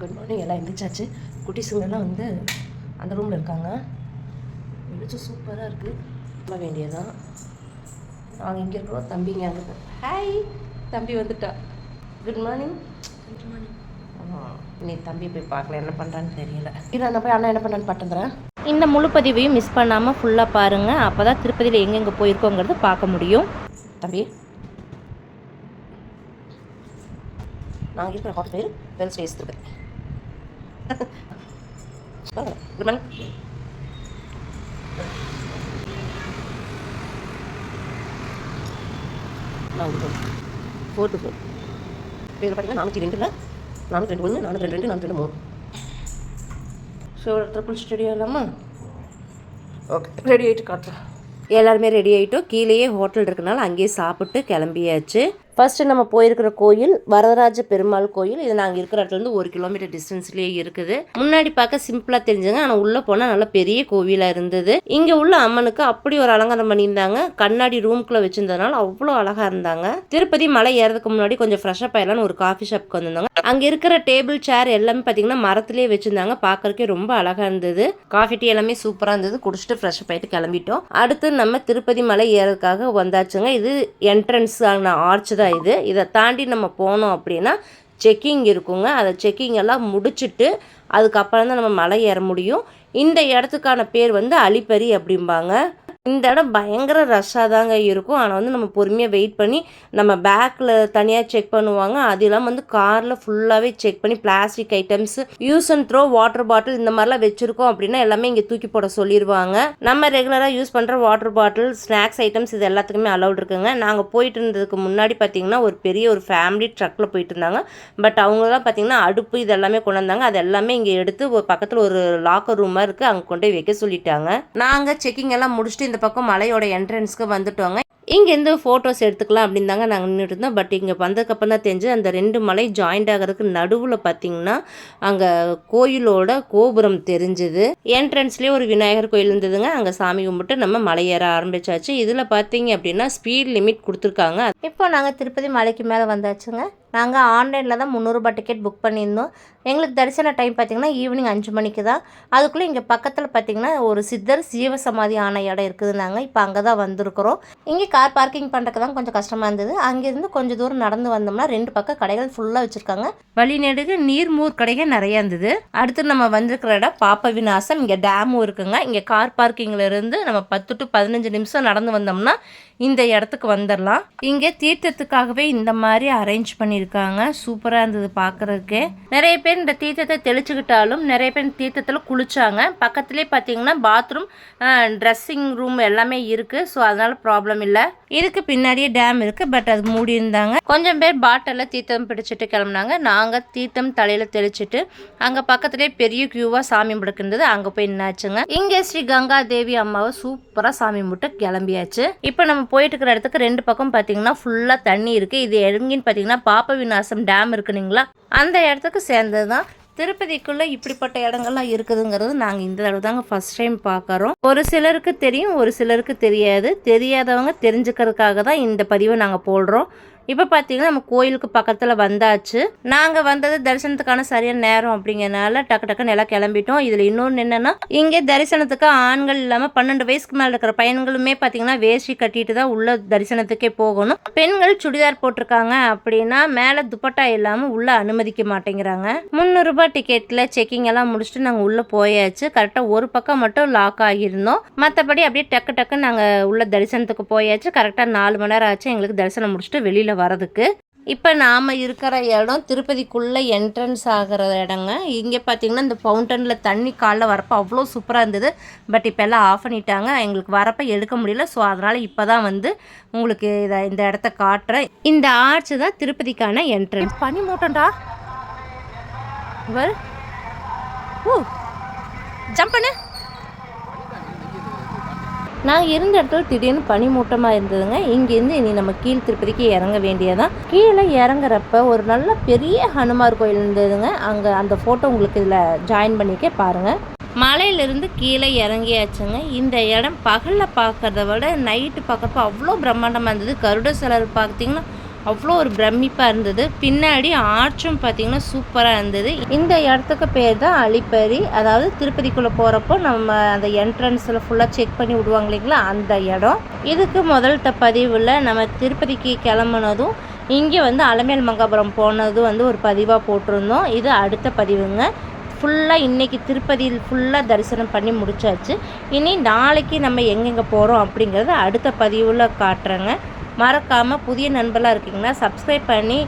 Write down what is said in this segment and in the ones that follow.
Good morning எல்லாம் எழுந்திரிச்சாச்சு குட்டிஸுங்கெல்லாம் வந்து அந்த ரூமில் இருக்காங்க. வெளிச்சம் சூப்பராக இருக்குது சொல்ல வேண்டியதான் நாங்கள் இங்கே இருக்கிறோம். தம்பி இங்கே அங்கே ஹாய் தம்பி வந்துட்டா. குட் மார்னிங் குட் மார்னிங் நீ தம்பி போய் பார்க்கல. என்ன பண்ணுறான்னு தெரியல. இல்லை நான் போய் அண்ணா என்ன பண்ணுறான்னு பட்டுறேன் இந்த முழு பதிவையும் மிஸ் பண்ணாமல் ஃபுல்லாக பாருங்கள் அப்போ தான் திருப்பதியில் எங்கெங்கே போயிருக்கோங்கிறது பார்க்க முடியும். தம்பி. நாங்கள் இருக்கிற ஹோட்டல் பேர் வெல் ஸ்டேஸ் இருக்கு குட் மார்னிங் நானூறு ஃபோர் டு ஃபோர் இதில் பார்த்தீங்கன்னா நானூற்றி ரெண்டில் நானூற்றி ரெண்டு ஒன்று நானூற்றி ரெண்டு ரெண்டு நானூற்றி ரெண்டு மூணு ஸோ ட்ரிபிள் ஸ்டுடியோ இல்லாமா ஓகே ரெடி ஆகிட்டு காட்டுறேன் எல்லாருமே ரெடி ஆகிட்டோம் கீழேயே ஹோட்டல் இருக்கனால அங்கேயே சாப்பிட்டு கிளம்பியாச்சு ஃபஸ்ட்டு நம்ம போயிருக்கிற கோயில் வரதராஜ பெருமாள் கோயில். இது நாங்கள் இருக்கிற இடத்துலேருந்து ஒரு கிலோமீட்டர் டிஸ்டன்ஸ்லேயே இருக்குது. முன்னாடி பார்க்க சிம்பிளாக தெரிஞ்சுங்க. ஆனால் உள்ளே போனால் நல்ல பெரிய கோவிலாக இருந்தது. இங்கே உள்ள அம்மனுக்கு அப்படி ஒரு அலங்காரம் பண்ணியிருந்தாங்க. கண்ணாடி ரூம்குள்ளே வச்சிருந்ததுனால அவ்வளோ அழகாக இருந்தாங்க. திருப்பதி மலை ஏறதுக்கு முன்னாடி கொஞ்சம் ஃப்ரெஷ்அப் ஆயிடலாம்னு ஒரு காஃபி ஷாப்க்கு வந்திருந்தாங்க. அங்கே இருக்கிற டேபிள் சேர் எல்லாமே பார்த்தீங்கன்னா மரத்துலேயே வச்சுருந்தாங்க. பார்க்கறக்கே ரொம்ப அழகாக இருந்தது. காஃபி டீ எல்லாமே சூப்பராக இருந்தது. குடிச்சிட்டு ஃப்ரெஷ்அப் ஆகிட்டு கிளம்பிட்டோம். அடுத்து நம்ம திருப்பதி மலை ஏறதுக்காக வந்தாச்சுங்க. இது என்ட்ரன்ஸ் ஆன ஆர்ச் தான் இது. இதை தாண்டி நம்ம போனோம் அப்படின்னா செக்கிங் இருக்குங்க. அதை செக்கிங் எல்லாம் முடிச்சுட்டு அதுக்கப்புறம் தான் நம்ம மலை ஏற முடியும். இந்த இடத்துக்கான பேர் வந்து அலிப்பரி அப்படிம்பாங்க. இந்த இடம் பயங்கர ரஷ்ஷாக தாங்க இருக்கும். ஆனால் வந்து நம்ம பொறுமையாக வெயிட் பண்ணி நம்ம பேக்கில் தனியாக செக் பண்ணுவாங்க. அது இல்லாமல் வந்து காரில் ஃபுல்லாகவே செக் பண்ணி plastic items use and throw water bottle இந்த மாதிரிலாம் வச்சுருக்கோம் அப்படின்னா எல்லாமே இங்கே தூக்கி போட சொல்லிடுவாங்க நம்ம ரெகுலராக யூஸ் பண்ணுற வாட்டர் பாட்டில் ஸ்நாக்ஸ் ஐட்டம்ஸ் இது எல்லாத்துக்குமே அலௌட் இருக்குங்க. நாங்கள் போயிட்டு இருந்ததுக்கு முன்னாடி பார்த்தீங்கன்னா ஒரு பெரிய ஒரு ஃபேமிலி ட்ரக்கில் போயிட்டு இருந்தாங்க. பட் அவங்களாம் பார்த்தீங்கன்னா அடுப்பு இது எல்லாமே கொண்டு வந்தாங்க. அது எல்லாமே இங்கே எடுத்து ஒரு பக்கத்தில் ஒரு லாக்கர் ரூமாக இருக்குது அங்கே கொண்டு போய் வைக்க சொல்லிட்டாங்க. நாங்கள் செக்கிங் எல்லாம் முடிச்சுட்டு இந்த பக்கம் மலையோட என்ட்ரன்ஸ்க்கு வந்துட்டோங்க. இங்கேருந்து ஃபோட்டோஸ் எடுத்துக்கலாம் அப்படின்னு தாங்க நாங்கள் நின்றுட்டு இருந்தோம். பட் இங்கே வந்ததுக்கப்புறம் தான் தெரிஞ்சு அந்த ரெண்டு மலை ஜாயிண்ட் ஆகிறதுக்கு நடுவில் பார்த்தீங்கன்னா அங்கே கோயிலோட கோபுரம் தெரிஞ்சுது. என்ட்ரன்ஸ்லேயே ஒரு விநாயகர் கோயில் இருந்ததுங்க. அங்கே சாமி கும்பிட்டு நம்ம மலை ஏற ஆரம்பிச்சாச்சு. இதில் பார்த்தீங்க அப்படின்னா ஸ்பீட் லிமிட் கொடுத்துருக்காங்க. இப்போ நாங்கள் திருப்பதி மலைக்கு மேலே வந்தாச்சுங்க. நாங்கள் ஆன்லைனில் தான் முந்நூறுரூபா டிக்கெட் புக் பண்ணியிருந்தோம். எங்களுக்கு தரிசன டைம் பார்த்திங்கன்னா ஈவினிங் அஞ்சு மணிக்கு தான். அதுக்குள்ளே இங்கே பக்கத்தில் பார்த்திங்கன்னா ஒரு சித்தர் ஜீவசமாதி ஆன இடம் இருக்குதுனாங்க இப்போ அங்கே தான் வந்திருக்கிறோம். இங்கே கார் பார்க்கிங் பண்ணுறதுக்கு தான் கொஞ்சம் கஷ்டமாக இருந்தது. அங்கேருந்து கொஞ்சம் தூரம் நடந்து வந்தோம்னா ரெண்டு பக்கம் கடைகள் ஃபுல்லாக வச்சுருக்காங்க. வழி நீர்மூர் கடைகள் நிறையா இருந்தது. அடுத்து நம்ம வந்திருக்கிற இடம் பாப்ப விநாசம். இங்கே டேமும் இருக்குங்க. இங்கே கார் பார்க்கிங்கில் இருந்து நம்ம பத்து டு பதினஞ்சு நிமிஷம் நடந்து வந்தோம்னா இந்த இடத்துக்கு வந்துடலாம் இங்கே தீர்த்தத்துக்காகவே இந்த மாதிரி அரேஞ்ச் பண்ணியிருக்காங்க. சூப்பராக இருந்தது பார்க்குறதுக்கே. நிறைய பேர் இந்த தீர்த்தத்தை தெளிச்சுக்கிட்டாலும் நிறைய பேர் தீர்த்தத்தில் குளிச்சாங்க. பக்கத்துலேயே பார்த்தீங்கன்னா பாத்ரூம் ட்ரெஸ்ஸிங் ரூம் எல்லாமே இருக்குது ஸோ அதனால் ப்ராப்ளம் இல்லை. இதுக்கு பின்னாடியே டேம் இருக்குது பட் அது மூடி இருந்தாங்க. கொஞ்சம் பேர் பாட்டிலில் தீர்த்தம் பிடிச்சிட்டு கிளம்புனாங்க. நாங்கள் தீர்த்தம் தலையில் தெளிச்சிட்டு அங்கே பக்கத்துலேயே பெரிய க்யூவாக சாமி முடுக்கிருந்தது அங்கே போய் நின்னாச்சுங்க. இங்கே ஸ்ரீ கங்கா தேவி அம்மாவை சூப்பராக சாமி முட்டை கிளம்பியாச்சு. இப்போ நம்ம போயிட்டு இருக்கிற இடத்துக்கு ரெண்டு பக்கம் பார்த்தீங்கன்னா ஃபுல்லாக தண்ணி இருக்குது இது எங்கேன்னு பார்த்தீங்கன்னா பாப்ப விநாசம் டேம் இருக்குனுங்களா அந்த இடத்துக்கு சேர்ந்தது தான் திருப்பதிக்குள்ளே இப்படிப்பட்ட இடங்கள்லாம் இருக்குதுங்கிறது நாங்கள் இந்த தடவை தாங்க ஃபஸ்ட் டைம் பார்க்குறோம் ஒரு சிலருக்கு தெரியும் ஒரு சிலருக்கு தெரியாது. தெரியாதவங்க தெரிஞ்சுக்கிறதுக்காக தான் இந்த பதிவை நாங்கள் போடுறோம். இப்போ பார்த்தீங்கன்னா நம்ம கோயிலுக்கு பக்கத்தில் வந்தாச்சு. நாங்கள் வந்தது தரிசனத்துக்கான சரியான நேரம் அப்படிங்கிறனால டக்கு டக்குன்னு எல்லாம் கிளம்பிட்டோம். இதில் இன்னொன்று என்னென்னா இங்கே தரிசனத்துக்கு ஆண்கள் இல்லாமல் பன்னெண்டு வயசுக்கு மேலே இருக்கிற பையன்களுமே பார்த்தீங்கன்னா வேஷ்டி கட்டிட்டு தான் உள்ள தரிசனத்துக்கே போகணும். பெண்கள் சுடிதார் போட்டிருக்காங்க அப்படின்னா மேலே துப்பட்டா இல்லாமல் உள்ளே அனுமதிக்க மாட்டேங்கிறாங்க. முந்நூறுரூபா டிக்கெட்டில் செக்கிங் எல்லாம் முடிச்சுட்டு நாங்கள் உள்ளே போயாச்சு. கரெக்டாக ஒரு பக்கம் மட்டும் லாக் ஆகியிருந்தோம். மற்றபடி அப்படியே டக்கு டக்கு நாங்கள் உள்ள தரிசனத்துக்கு போயாச்சு. கரெக்டாக நாலு மணி நேரம் ஆச்சு. எங்களுக்கு தரிசனம் முடிச்சுட்டு வெளியில் வரதுக்கு இப்போ நாம் இருக்கிற இடம் திருப்பதிக்குள்ளே என்ட்ரன்ஸ் ஆகிற இடங்க. இங்கே பார்த்தீங்கன்னா இந்த ஃபவுண்டனில் தண்ணி காலைல வரப்போ அவ்வளோ சூப்பராக இருந்தது. பட் இப்போ எல்லாம் ஆஃப் பண்ணிட்டாங்க. எங்களுக்கு வரப்போ எடுக்க முடியல. ஸோ அதனால் இப்போ தான் வந்து உங்களுக்கு இதை இந்த இடத்த காட்டுறேன். இந்த ஆர்ச் தான் திருப்பதிக்கான என்ட்ரன்ஸ் பனி மூட்டண்டா இவர் ஓ ஜம்ப் பண்ணு. நான் இருந்த இடத்துல திடீர்னு பனிமூட்டமாக இருந்ததுங்க. இங்கேருந்து இனி நம்ம கீழ் திருப்பதிக்கு இறங்க வேண்டியதான் கீழே இறங்குறப்ப ஒரு நல்ல பெரிய ஹனுமார் கோயில் இருந்ததுங்க. அங்கே அந்த ஃபோட்டோ உங்களுக்கு இதில் ஜாயின் பண்ணிக்க பாருங்கள் மலையிலிருந்து கீழே இறங்கியாச்சுங்க. இந்த இடம் பகலில் பார்க்கறத விட நைட்டு பார்க்குறப்ப அவ்வளோ பிரம்மாண்டமாக இருந்தது. கருட சிலர் பார்த்தீங்கன்னா அவ்வளோ ஒரு பிரமிப்பாக இருந்தது. பின்னாடி ஆர்ச்சும் பார்த்திங்கன்னா சூப்பராக இருந்தது. இந்த இடத்துக்கு பேர் தான் அலிப்பரி. அதாவது திருப்பதிக்குள்ளே போகிறப்போ நம்ம அந்த என்ட்ரன்ஸில் ஃபுல்லாக செக் பண்ணி விடுவாங்க இல்லைங்களா? அந்த இடம். இதுக்கு முதல் பதிவில் நம்ம திருப்பதிக்கு கிளம்புனதும் இங்கே வந்து அலமேல் மங்காபுரம் போனதும் வந்து ஒரு பதிவாக போட்டிருந்தோம். இது அடுத்த பதிவுங்க. ஃபுல்லாக இன்றைக்கி திருப்பதியில் ஃபுல்லாக தரிசனம் பண்ணி முடிச்சாச்சு. இனி நாளைக்கு நம்ம எங்கெங்கே போகிறோம் அப்படிங்கிறத அடுத்த பதிவில் காட்டுறேங்க. மறக்காமல் புதிய நண்பர்களாக இருக்கீங்கன்னா சப்ஸ்கிரைப் பண்ணி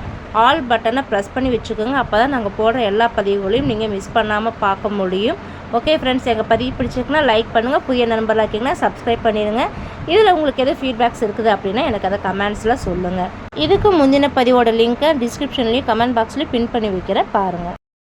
ஆல் பட்டனை ப்ரெஸ் பண்ணி வச்சுக்கோங்க. அப்போ தான் நாங்கள் போடுற எல்லா பதிவுகளையும் நீங்கள் மிஸ் பண்ணாமல் பார்க்க முடியும். ஓகே ஃப்ரெண்ட்ஸ் எங்கள் பதிவு பிடிச்சிருக்குன்னா லைக் பண்ணுங்கள் புதிய நண்பர்களாக இருக்கீங்கன்னா சப்ஸ்கிரைப் பண்ணிடுங்க. இதில் உங்களுக்கு எதுவும் ஃபீட்பேக்ஸ் இருக்குது அப்படின்னா எனக்கு அதை கமெண்ட்ஸில் சொல்லுங்கள் இதுக்கு முந்தின பதிவோட லிங்க்கை டிஸ்கிரிப்ஷன்லேயும் கமெண்ட் பாக்ஸ்லேயும் பின் பண்ணி வைக்கிறேன். பாருங்கள்